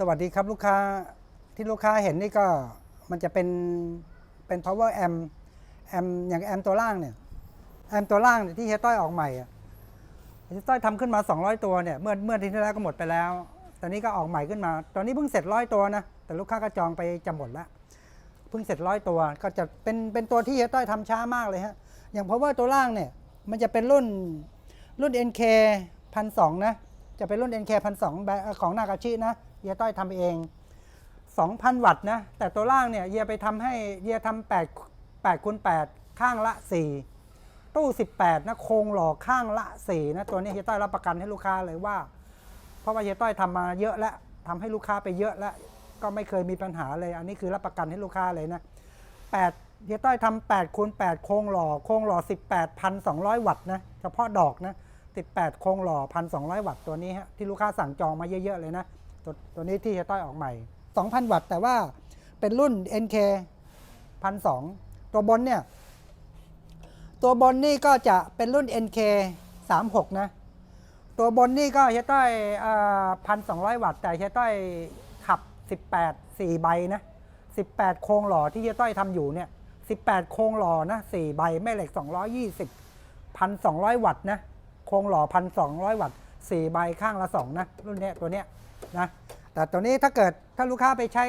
สวัสดีครับลูกค้าที่ลูกค้าเห็นนี่ก็มันจะเป็นเป็น power amp แอมอย่างแอมตัวล่างเนี่ยแอมตัวล่างเนี่ยที่เฮียต้อยออกใหม่อะเฮียต้อยทำขึ้นมา 200 ตัวเนี่ยเมื่อเมื่อทีที่แล้วก็หมดไปแล้ว ตอนนี้ก็ออกใหม่ขึ้นมา ตอนนี้เพิ่งเสร็จร้อยตัวนะแต่ลูกค้าก็จองไปจะหมดแล้วเพิ่งเสร็จร้อยตัวก็จะเป็นเป็นตัวที่เฮียต้อยทำช้ามากเลยฮะอย่าง power ตัวล่างเนี่ยมันจะเป็นรุ่นรุ่น NK พันสนะจะเป็นรุ่น NK พันสของนากาชินะ ฮียต้อยทำเอง 2,000 วัตต์นะ แต่ตัวล่างเนี่ยเฮียไปทำให้เฮียทำ8 8คูณ8ข้างละ 4 ตู้ 18 นะโครงหล่อข้างละ 4 นะ ตัวนี้เฮียต้อยรับประกันให้ลูกค้าเลยว่า เพราะว่าเฮียต้อยทำมาเยอะแล้วทำให้ลูกค้าไปเยอะแล้ว ก็ไม่เคยมีปัญหาเลย อันนี้คือรับประกันให้ลูกค้าเลยนะ8เฮียต้อยทำ8คูณ8โครงหล่อโครงหล่อ 18,200 วัตต์นะเฉพาะดอกนะ18โครงหล่อ 1,200 วัตต์ตัวนี้ฮะที่ลูกค้าสั่งจองมาเยอะๆเลยนะ ตัวตัวนี้ที่เฮียต้อยออกใหม่ 2,000 วัตต์ แต่ว่าเป็นรุ่น NK 1,200 ตัวบนเนี่ย ตัวบนนี่ก็จะเป็นรุ่น NK 36 นะ ตัวบนนี่ก็เฮียต้อยพันสองวัตต์ แต่เฮียต้อยขับ 18 4 ใบนะ 18 โครงหล่อที่เฮียต้อยทำอยู่เนี่ย 18 โครงหล่อนะ4ใบแม่เหล็ก 220 1,200 วัตต์นะ โครงหล่อ 1,200 วัตต์4ใบข้างละ 2 นะ รุ่นเนี้ยตัวเนี้ย นะแต่ตัวนี้ถ้าเกิดถ้าลูกค้าไปใช้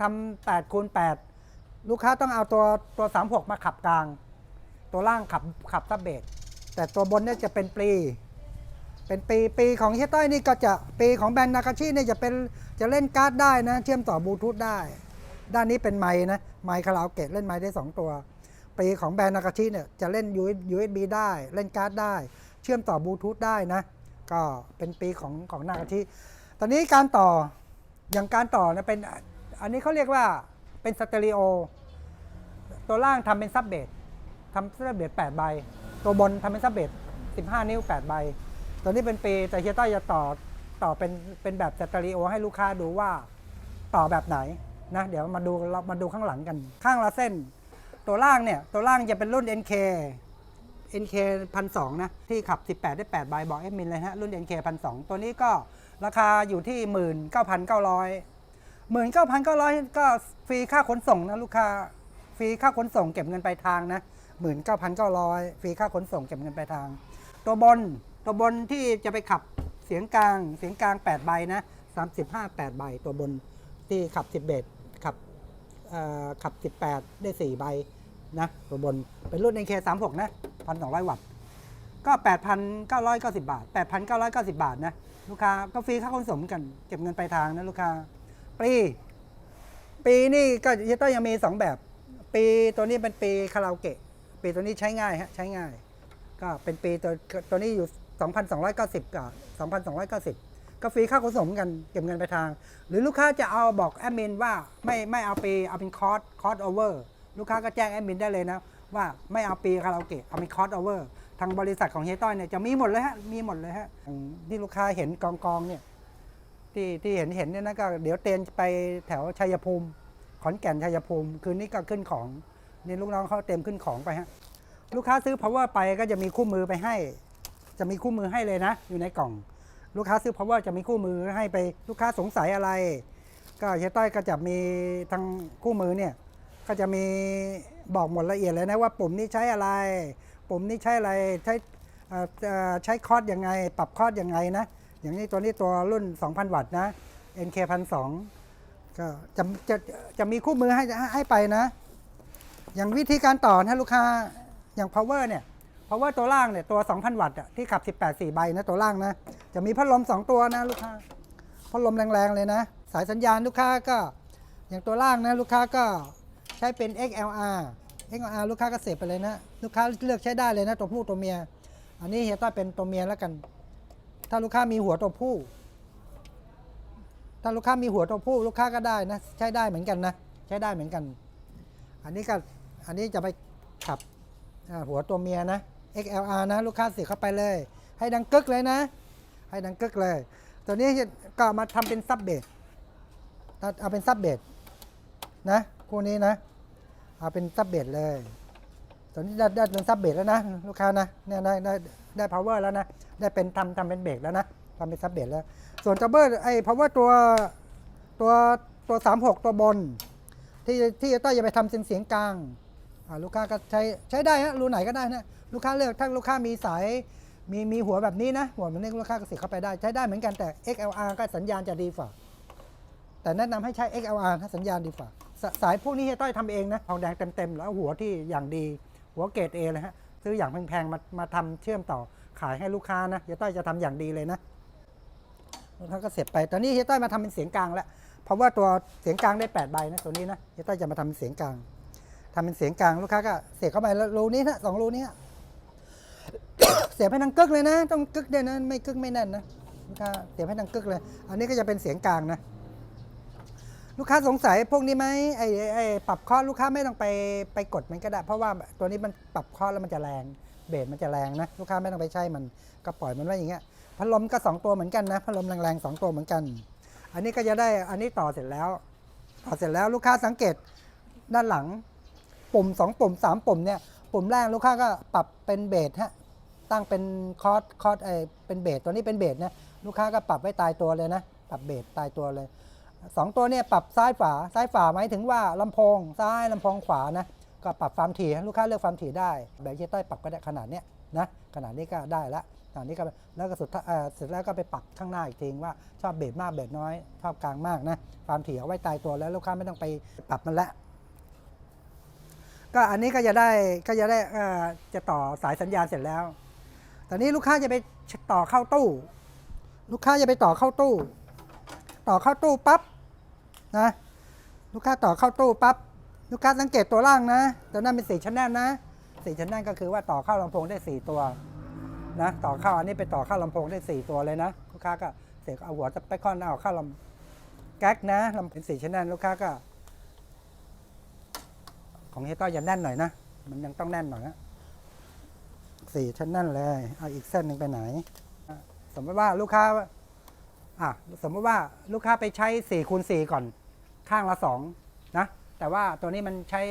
ทำ8คูณ8ลูกค้าต้องเอาตัวตัว 36 มาขับกลาง ตัวล่างขับขับซับเบสแต่ตัวบนเนี่ยจะเป็นปลีเป็นปีปีของเฮียต้อยนี่ก็จะปีของแบรนด์นาคาชิเนี่ยจะเป็นจะเล่นการ์ดได้นะ เชื่อมต่อบลูทูธได้ ด้านนี้เป็นไม้นะไมค์คาราโอเกะเล่นไม้ได้ 2 ตัว ปีของแบรนด์นาคาชิเนี่ยจะเล่น USB ได้เล่นการ์ดได้ เชื่อมต่อบลูทูธได้นะ ก็เป็นปีของของนาคาชิ ตอนนี้การต่ออย่างการต่อเนี่ยเป็นอันนี้เขาเรียกว่าเป็นสเตอริโอ ตัวล่างทำเป็นซับเบสทำซับเบส8ใบ ตัวบนทำเป็นซับเบส15นิ้ว8ใบ ตัวนี้เป็นปีแต่เฮียต้อยจะต่อต่อเป็นเป็นแบบสเตอริโอให้ลูกค้าดูว่าต่อแบบไหนนะเดี๋ยวมาดูเรามาดูข้างหลังกัน ข้างละเส้น ตัวล่างเนี่ย ตัวล่างจะเป็นรุ่น NK NK พันสนะ ที่ขับ 18 ได้ 8 ใบบอกเอมินเลยฮะ รุ่น NK พันสตัวนี้ก็ ราคาอยู่ที่ 19,900 19,900 ก็ฟรีค่าขนส่งนะลูกค้า ฟรีค่าขนส่งเก็บเงินปลายทางนะ 19,900 ฟรีค่าขนส่งเก็บเงินปลายทาง ตัวบนตัวบนที่จะไปขับเสียงกลางเสียงกลาง 8 ใบนะ 35 8 ใบ ตัวบนที่ขับ10เบสขับขับ 18 ได้ 4 ใบนะตัวบนเป็นรุ่น NK 36 นะ 1,200 วัตต์ ก็ 8,990 บาท 8,990 บาทนะ ลูกค้าก็ฟรีค่าขนส่งกัน เก็บเงินปลายทางนะลูกค้าปี ปีนี่ก็เยต้อยยังมี 2 แบบ ปีตัวนี้เป็นปีคาราโอเกะ ปีตัวนี้ใช้ง่ายฮะใช้ง่าย ก็เป็นปีตัวตัวนี้อยู่ 2,290กับ2,290ก็ฟรีค่าขนส่งกันเก็บเงินไปลายทาง หรือลูกค้าจะเอาบอกแอดมินว่าไม่ไม่เอาปีเอาเป็นคอร์สคอร์สโอเวอร์ลูกค้าก็แจ้งแอดมินได้เลยนะ ว่าไม่เอาปีคาราโอเกะเอาเป็นคอร์สโอเวอร์างบริษัทของเฮยต้อยเนี่ยจะมีหมดเลยฮะมีหมดเลยฮะที่ลูกค้าเห็นกองกองเนี่ยที่ที่เห็นเห็นเนี่ยนะก็เดี๋ยวเตรียมไปแถวชัยภูมิ ขอนแก่นชัยภูมิ คืนนี้ก็ขึ้นของนี่ลูกน้องเขาเตรียมขึ้นของไปฮะลูกค้าซื้อ power ไปก็จะมีคู่มือไปให้ จะมีคู่มือให้เลยนะ อยู่ในกล่อง ลูกค้าซื้อ power จะมีคู่มือให้ไปลูกค้าสงสัยอะไร ก็เฮียต้อยก็จะมีทางคู่มือเนี่ยก็จะมีบอกหมดละเอียดเลยนะว่าปุ่มนี้ใช้อะไร ปุ่มนี้ใช้อะไรใช้เอ่อเอ่อใช้คอร์สยังไง ปรับคอร์สยังไงนะ อย่างนี้ตัวนี้ตัวรุ่น 2,000 วัตต์นะ NK 1,200ก็จะจะจะมีคู่มือให้ให้ไปนะ อย่างวิธีการต่อนะลูกค้าอย่าง power เนี่ย power ตัวล่างเนี่ยตัว 2,000 วัตต์ที่ขับ 18 4 ใบนะตัวล่างนะ จะมีพัดลม 2 ตัวนะลูกค้าพัดลมแรงๆเลยนะ สายสัญญาณลูกค้าก็ อย่างตัวล่างนะลูกค้าก็ใช้เป็น XLR XLR ลูกค้าก็เสียไปเลยนะ ลูกค้าเลือกใช้ได้เลยนะตัวผู้ตัวเมีย อันนี้เฮียต้อยเป็นตัวเมียแล้วกัน ถ้าลูกค้ามีหัวตัวผู้ ถ้าลูกค้ามีหัวตัวผู้ ลูกค้าก็ได้นะ ใช้ได้เหมือนกันนะ ใช้ได้เหมือนกัน อันนี้ก็อันนี้จะไปขับหัวตัวเมียนะ XLR นะ ลูกค้าเสียเข้าไปเลย ให้ดังกึกเลยนะ ให้ดังกึกเลย ตัวนี้ก็มาทำเป็นซับเบสเอาเป็นซับเบสนะคู่นี้นะ เอาเป็นซับเบสเลย ตอนนี้ได้ได้เป็นซับเบสแล้วนะลูกค้านะเนี่ยได้ได้ได้ power แล้วนะ ได้เป็นทำทำเป็นเบรกแล้วนะทำเป็นซับเบสแล้ว ส่วนจับเบอร์ไอ้ power ตัวตัวตัวสามหกตัวบน ที่ที่ต้อยจะไปทำเป็นเสียงกลางอ่าลูกค้าก็ใช้ใช้ได้ฮะรูไหนก็ได้นะลูกค้าเลือกถ้าลูกค้ามีสายมีมีหัวแบบนี้นะหัวแบบนี้ลูกค้าก็เสียบเข้าไปได้ใช้ได้เหมือนกันแต่ XLR ก็สัญญาณจะดีฝ่าแต่แนะนำให้ใช้ XLR ถ้าสัญญาณดีฝ่า สสายพวกนี้เฮียต้อยทำเองนะทองแดงเต็มๆแล้วหัวที่อย่างดี หัวเกรดเอเลยฮะซื้ออย่างแพงๆมามาทำเชื่อมต่อขายให้ลูกค้านะเฮียต้อยจะทำอย่างดีเลยนะลูกค้าก็เสียบไป ตอนนี้เฮียต้อยมาทำเป็นเสียงกลางแล้ว เพราะว่าตัวเสียงกลางได้8ใบนะตัวนี้นะเฮียต้อยจะมาทำเป็นเสียงกลางทำเป็นเสียงกลางลูกค้าก็เสียบเข้าไปแล้วรูนี้นะสองรูนี้เสียบให้ดังกึกเลยนะ ต้องกึกเด้วนะไม่กึกไม่แน่นนะลูกค้าเสียบให้ดังกึกเลย อันนี้ก็จะเป็นเสียงกลางนะ ลูกค้าสงสัยพวกนี้ไหมไอ้ไอ้ปรับคอร์สลูกค้าไม่ต้องไปไปกดมันก็ได้ เพราะว่าตัวนี้มันปรับคอร์สแล้วมันจะแรงเบสมันจะแรงนะลูกค้าไม่ต้องไปใช้มันก็ปล่อยมันไว้อย่างเงี้ยพัดลมก็สองตัวเหมือนกันนะพัดลมแรงๆสองตัวเหมือนกัน อันนี้ก็จะได้อันนี้ต่อเสร็จแล้ว ต่อเสร็จแล้วลูกค้าสังเกตด้านหลัง ปุ่มสองปุ่มสามปุ่มเนี่ยปุ่มแรกลูกค้าก็ปรับเป็นเบสฮะตั้งเป็นคอร์สคอร์สไอเป็นเบสตัวนี้เป็นเบสนะลูกค้าก็ปรับไว้ตายตัวเลยนะ ปรับเบสตายตัวเลย สองตัวเนี่ยปรับซ้ายฝาซ้ายฝาหมายถึงว่าลำโพงซ้ายลำโพงขวานะก็ปรับความถี่ให้ลูกค้าเลือกความถี่ได้ แบบเยต้ปรับก็ได้ขนาดเนี้ยนะขนาดนี้ก็ได้ละขนาดนี้ก็แล้วก็สุดเสร็จแล้วก็ไปปรับข้างหน้าอีกทีว่าชอบเบสมากเบสน้อยชอบกลางมากนะความถี่เอาไว้ตายตัวแล้วลูกค้าไม่ต้องไปปรับมันละก็อันนี้ก็จะได้ก็จะได้จะต่อสายสัญญาณเสร็จแล้ว ตอนนี้ลูกค้าจะไปต่อเข้าตู้ ลูกค้าจะไปต่อเข้าตู้ ต่อเข้าตู้ปั๊บ นะลูกค้าต่อเข้าตู้ปั๊บลูกค้าสังเกตตัวล่างนะตัวนั้นเป็นสี่ชั้นแน่นนะสี่ชั้นแน่นก็คือว่าต่อเข้าลำโพงได้สี่ตัวนะต่อเข้าอันนี้ไปต่อเข้าลำโพงได้สี่ตัวเลยนะ ลูกค้าก็เสียบเอาหัวสเปคคอนเอาเข้าลำแก๊กนะลำเป็นสี่ชั้นแน่นลูกค้าก็ ของเฮต้อยจะแน่นหน่อยนะ มันยังต้องแน่นหน่อยนะสี่ชั้นแน่นเลยเอาอีกเส้นหนึ่งไปไหน สมมติว่าลูกค้าอะสมมติว่าลูกค้าไปใช้4คูณ4ก่อน ข้างละ2นะแต่ว่าตัวนี้มันใช้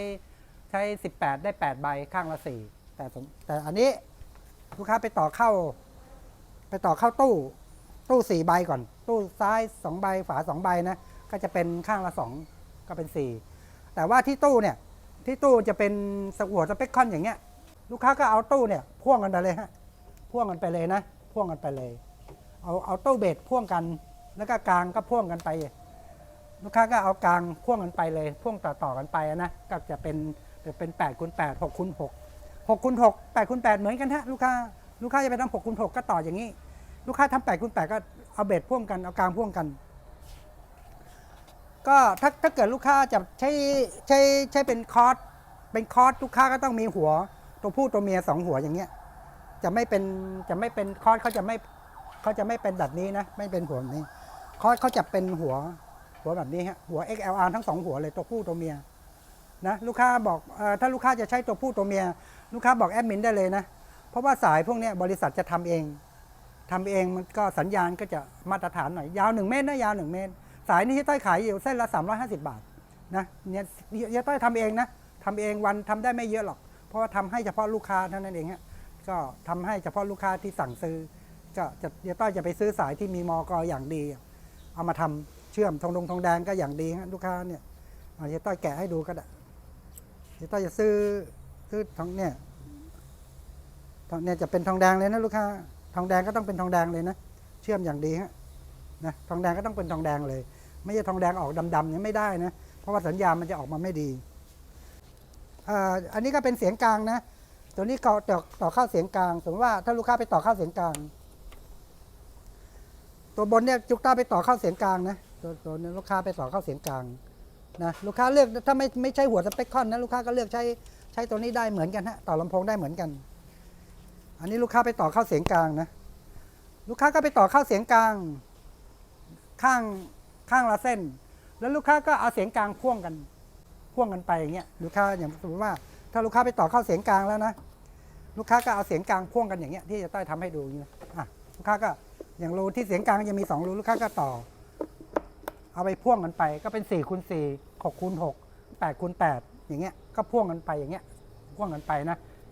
ใช้ 18 ได้ 8 ใบข้างละ 4 แต่แต่อันนี้ลูกค้าไปต่อเข้า ไปต่อเข้าตู้ ตู้ 4 ใบก่อน ตู้ซ้าย 2 ใบฝา 2 ใบนะก็จะเป็นข้างละ 2 ก็เป็น 4 แต่ว่าที่ตู้เนี่ยที่ตู้จะเป็นสหัวสเปคคอนอย่างเงี้ยลูกค้าก็เอาตู้เนี่ยพ่วงกันไปเลยฮะพ่วงกันไปเลยนะพ่วงกันไปเลย เอาเอาตู้เบสพ่วงกัน แล้วก็กลางก็พ่วงกันไป ลูกค้าก็เอากลางพ่วงกันไปเลยพ่วงต่อต่อๆกันไปนะก็จะเป็นจะเป็น8คูณ8 6คูณ6 6คูณ6 8คูณ8เหมือนกันฮะลูกค้าลูกค้าจะไปทำ6คูณ6ก็ต่ออย่างนี้ ลูกค้าทำ8คูณ8ก็เอาเบสพ่วงกันเอากลางพ่วงกัน ก็ถ้าถ้าเกิดลูกค้าจะใช้ใช้ใช้เป็นคอร์สเป็นคอร์สลูกค้าก็ต้องมีหัว ตัวผู้ตัวเมียสองหัวอย่างเงี้ยจะไม่เป็นจะไม่เป็นคอร์สเขาจะไม่เขาจะไม่เป็นแบบนี้นะ ไม่เป็นหัวนี้คอร์สเขาจะเป็นหัว หัวแบบนี้ฮะหัว XLR ทั้งสองหัวเลยตัวผู้ตัวเมียนะลูกค้าบอกอถ้าลูกค้าจะใช้ตัวผู้ตัวเมีย ลูกค้าบอกแอดมินได้เลยนะ เพราะว่าสายพวกนี้บริษัทจะทำเองทำเองมันก็สัญญาณก็จะมาตรฐานหน่อย ยาว 1 เมตรนะยาว 1 เมตร สายนี้ที่ต้อยขายอยู่เส้นละ 350 บาทนะเนี่ยเฮียต้อยทำเองนะทำเองวันทำได้ไม่เยอะหรอก เพราะว่าทำให้เฉพาะลูกค้าเท่านั้นเองฮะก็ทำให้เฉพาะลูกค้าที่สั่งซื้อ ก็จะเยต้อยจะไปซื้อสายที่มีมอกอย่างดี เอามาทำ เชื่อมทองดงทองแดงก็อย่างดีฮะลูกค้าเนี่ยเฮียต้อยแกะให้ดูก็ได้เฮียต้อยจะซื้อซื้อทองเนี่ยทองเนี่ยจะเป็นทองแดงเลยนะลูกค้าทองแดงก็ต้องเป็นทองแดงเลยนะเชื่อมอย่างดีฮะนะทองแดงก็ต้องเป็นทองแดงเลย ไม่ใช่ทองแดงออกดำๆเนี่ยไม่ได้นะเพราะว่าสัญญามันจะออกมาไม่ดีอันนี้ก็เป็นเสียงกลางนะ ตัวนี้ต่อต่อเข้าเสียงกลาง สมมติว่าถ้าลูกค้าไปต่อเข้าเสียงกลาง ตัวบนเนี่ยจุกต้าไปต่อเข้าเสียงกลางนะ ตัวตัวนี้ลูกค้าไปต่อเข้าเสียงกลางนะลูกค้าเลือกถ้าไม่ไม่ใช่หัวสเปคคอนนะลูกค้าก็เลือกใช้ใช้ตัวนี้ได้เหมือนกันฮะต่อลำโพงได้เหมือนกัน อันนี้ลูกค้าไปต่อเข้าเสียงกลางนะลูกค้าก็ไปต่อเข้าเสียงกลาง ข้างข้างละเส้น แล้วลูกค้าก็เอาเสียงกลางพ่วงกันพ่วงกันไปอย่างเงี้ยลูกค้าอย่างสมมติว่า ถ้าลูกค้าไปต่อเข้าเสียงกลางแล้วนะลูกค้าก็เอาเสียงกลางพ่วงกันอย่างเงี้ยที่จะต้อยทำให้ดูอย่างเงี้ยอะลูกค้าก็อย่างรูที่เสียงกลางจะมีสองรูลูกค้าก็ต่อ เอาไปพ่วงกันไปก็เป็น4คูณ4 6คูณ6 8คูณ8อย่างเงี้ยก็พ่วงกันไปอย่างเงี้ยพ่วงกันไปนะ